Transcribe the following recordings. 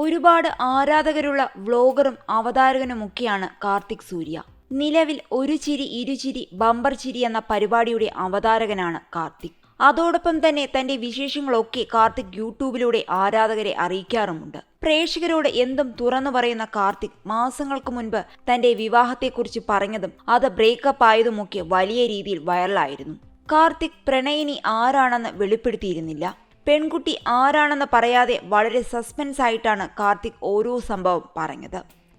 ഒരുപാട് ആരാധകരുള്ള വ്ളോഗറും അവതാരകനുമൊക്കെയാണ് കാർത്തിക് സൂര്യ. നിലവിൽ ഒരു ചിരി ഇരുചിരി ബമ്പർ ചിരി എന്ന പരിപാടിയുടെ അവതാരകനാണ് കാർത്തിക്. അതോടൊപ്പം തന്നെ തന്റെ വിശേഷങ്ങളൊക്കെ കാർത്തിക് യൂട്യൂബിലൂടെ ആരാധകരെ അറിയിക്കാറുമുണ്ട്. പ്രേക്ഷകരോട് എന്തും തുറന്നു പറയുന്ന കാർത്തിക് മാസങ്ങൾക്ക് മുൻപ് തന്റെ വിവാഹത്തെക്കുറിച്ച് പറഞ്ഞതും അത് ബ്രേക്കപ്പ് ആയതുമൊക്കെ വലിയ രീതിയിൽ വൈറലായിരുന്നു കാർത്തിക് പ്രണയിനി ആരാണെന്ന് വെളിപ്പെടുത്തിയിരുന്നില്ല. പെൺകുട്ടി ആരാണെന്ന് പറയാതെ വളരെ സസ്പെൻസ് ആയിട്ടാണ് കാർത്തിക് ഓരോ സംഭവം പറഞ്ഞത്.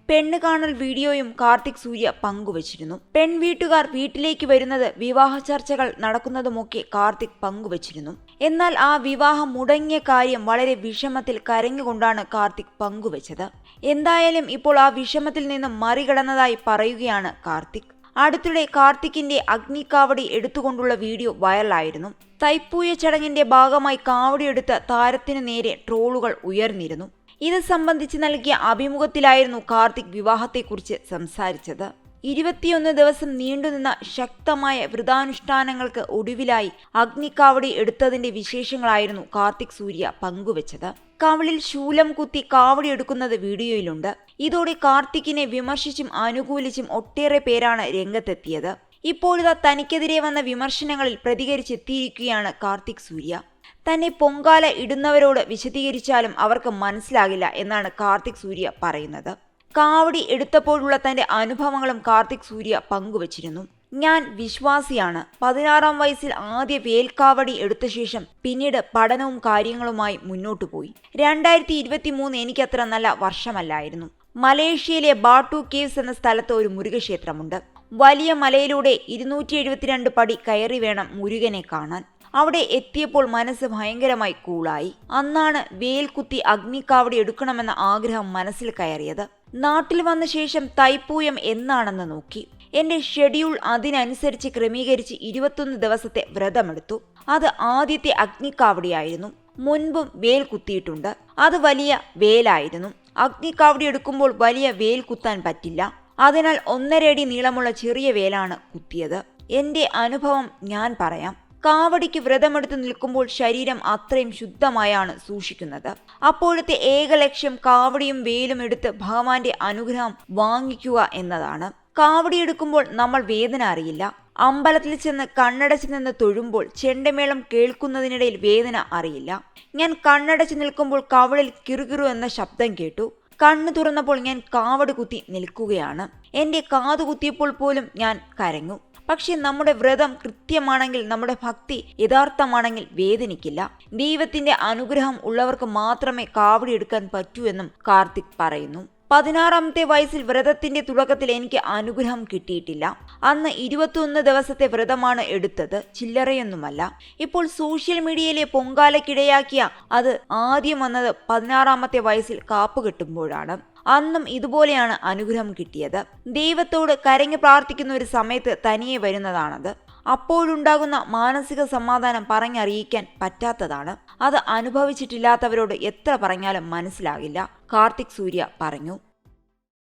പെണ്ണ് കാണൽ വീഡിയോയും കാർത്തിക് സൂര്യ പങ്കുവച്ചിരുന്നു. പെൺവീട്ടുകാർ വീട്ടിലേക്ക് വരുന്നത് വിവാഹ ചർച്ചകൾ നടക്കുന്നതുമൊക്കെ കാർത്തിക് പങ്കുവച്ചിരുന്നു. എന്നാൽ ആ വിവാഹം മുടങ്ങിയ കാര്യം വളരെ വിഷമത്തിൽ കരഞ്ഞുകൊണ്ടാണ് കാർത്തിക് പങ്കുവച്ചത്. എന്തായാലും ഇപ്പോൾ ആ വിഷമത്തിൽ നിന്നും മറികടന്നതായി പറയുകയാണ് കാർത്തിക്. അടുത്തിടെ കാർത്തിക്കിന്റെ അഗ്നിക്കാവടി എടുത്തുകൊണ്ടുള്ള വീഡിയോ വൈറലായിരുന്നു. തൈപ്പൂയ ചടങ്ങിന്റെ ഭാഗമായി കാവടി എടുത്ത താരത്തിനു നേരെ ട്രോളുകൾ ഉയർന്നിരുന്നു. ഇത് സംബന്ധിച്ച് നൽകിയ അഭിമുഖത്തിലായിരുന്നു കാർത്തിക് വിവാഹത്തെക്കുറിച്ച് സംസാരിച്ചത്. ഇരുപത്തിയൊന്ന് ദിവസം നീണ്ടുനിന്ന ശക്തമായ വ്രതാനുഷ്ഠാനങ്ങൾക്ക് ഒടുവിലായി അഗ്നിക്കാവടി എടുത്തതിന്റെ വിശേഷങ്ങളായിരുന്നു കാർത്തിക് സൂര്യ പങ്കുവച്ചത്. കാവളിൽ ശൂലം കുത്തി കാവടി എടുക്കുന്നത് വീഡിയോയിലുണ്ട്. ഇതോടെ കാർത്തിക്കിനെ വിമർശിച്ചും അനുകൂലിച്ചും ഒട്ടേറെ പേരാണ് രംഗത്തെത്തിയത്. ഇപ്പോഴിതാ തനിക്കെതിരെ വന്ന വിമർശനങ്ങളിൽ പ്രതികരിച്ചെത്തിയിരിക്കുകയാണ് കാർത്തിക് സൂര്യ. തന്നെ പൊങ്കാല ഇടുന്നവരോട് വിശദീകരിച്ചാലും അവർക്ക് മനസ്സിലാകില്ല എന്നാണ് കാർത്തിക് സൂര്യ പറയുന്നത്. കാവടി എടുത്തപ്പോഴുള്ള തന്റെ അനുഭവങ്ങളും കാർത്തിക് സൂര്യ പങ്കുവച്ചിരുന്നു. ഞാൻ വിശ്വാസിയാണ്. പതിനാറാം വയസ്സിൽ ആദ്യ വേൽക്കാവടി എടുത്ത ശേഷം പിന്നീട് പഠനവും കാര്യങ്ങളുമായി മുന്നോട്ടു പോയി. രണ്ടായിരത്തി ഇരുപത്തി മൂന്ന് എനിക്കത്ര നല്ല വർഷമല്ലായിരുന്നു. മലേഷ്യയിലെ ബാട്ടു കേവ്സ് എന്ന സ്ഥലത്ത് ഒരു മുരുകക്ഷേത്രമുണ്ട്. വലിയ മലയിലൂടെ ഇരുന്നൂറ്റി എഴുപത്തിരണ്ട് പടി കയറി വേണം മുരുകനെ കാണാൻ. അവിടെ എത്തിയപ്പോൾ മനസ്സ് ഭയങ്കരമായി കൂളായി. അന്നാണ് വേൽകുത്തി അഗ്നിക്കാവടി എടുക്കണമെന്ന ആഗ്രഹം മനസ്സിൽ കയറിയത്. നാട്ടിൽ വന്ന ശേഷം തൈപ്പൂയം എന്നാണെന്ന് നോക്കി. എന്റെ ഷെഡ്യൂൾ അതിനനുസരിച്ച് ക്രമീകരിച്ച് ഇരുപത്തൊന്ന് ദിവസത്തെ വ്രതമെടുത്തു. അത് ആദ്യത്തെ അഗ്നിക്കാവടിയായിരുന്നു. മുൻപും വേൽ കുത്തിയിട്ടുണ്ട്. അത് വലിയ വേലായിരുന്നു. അഗ്നിക്കാവടി എടുക്കുമ്പോൾ വലിയ വേൽ കുത്താൻ പറ്റില്ല. അതിനാൽ ഒന്നരയടി നീളമുള്ള ചെറിയ വേലാണ് കുത്തിയത്. എന്റെ അനുഭവം ഞാൻ പറയാം. കാവടിക്ക് വ്രതമെടുത്ത് നിൽക്കുമ്പോൾ ശരീരം അത്രയും ശുദ്ധമായാണ് സൂക്ഷിക്കുന്നത്. അപ്പോഴത്തെ ഏക ലക്ഷ്യം കാവടിയും വേലും എടുത്ത് ഭഗവാന്റെ അനുഗ്രഹം വാങ്ങിക്കുക എന്നതാണ്. കാവടിയെടുക്കുമ്പോൾ നമ്മൾ വേദന അറിയില്ല. അമ്പലത്തിൽ ചെന്ന് കണ്ണടച്ച് നിന്ന് തൊഴുമ്പോൾ ചെണ്ടമേളം കേൾക്കുന്നതിനിടയിൽ വേദന അറിയില്ല. ഞാൻ കണ്ണടച്ച് നിൽക്കുമ്പോൾ കവളിൽ കിറുകിറു എന്ന ശബ്ദം കേട്ടു. കണ്ണു തുറന്നപ്പോൾ ഞാൻ കാവട് കുത്തി നിൽക്കുകയാണ്. എന്റെ കാതു കുത്തിയപ്പോൾ പോലും ഞാൻ കരഞ്ഞു. പക്ഷെ നമ്മുടെ വ്രതം കൃത്യമാണെങ്കിൽ നമ്മുടെ ഭക്തി യഥാർത്ഥമാണെങ്കിൽ വേദനിക്കില്ല. ദൈവത്തിന്റെ അനുഗ്രഹം ഉള്ളവർക്ക് മാത്രമേ കാവടിയെടുക്കാൻ പറ്റൂ എന്നും കാർത്തിക് പറയുന്നു. പതിനാറാമത്തെ വയസ്സിൽ വ്രതത്തിന്റെ തുടക്കത്തിൽ എനിക്ക് അനുഗ്രഹം കിട്ടിയിട്ടില്ല. അന്ന് ഇരുപത്തിയൊന്ന് ദിവസത്തെ വ്രതമാണ് എടുത്തത്. ചില്ലറയൊന്നുമല്ല. ഇപ്പോൾ സോഷ്യൽ മീഡിയയിലെ പൊങ്കാലക്കിടയാക്കിയ അത് ആദ്യം വന്നത് പതിനാറാമത്തെ വയസ്സിൽ കാപ്പ് കെട്ടുമ്പോഴാണ്. അന്നും ഇതുപോലെയാണ് അനുഗ്രഹം കിട്ടിയത്. ദൈവത്തോട് കരഞ്ഞു പ്രാർത്ഥിക്കുന്ന ഒരു സമയത്ത് തനിയെ വരുന്നതാണത്. അപ്പോഴുണ്ടാകുന്ന മാനസിക സമാധാനം പറഞ്ഞറിയിക്കാൻ പറ്റാത്തതാണ്. അത് അനുഭവിച്ചിട്ടില്ലാത്തവരോട് എത്ര പറഞ്ഞാലും മനസ്സിലാകില്ല. കാർത്തിക് സൂര്യ പറഞ്ഞു.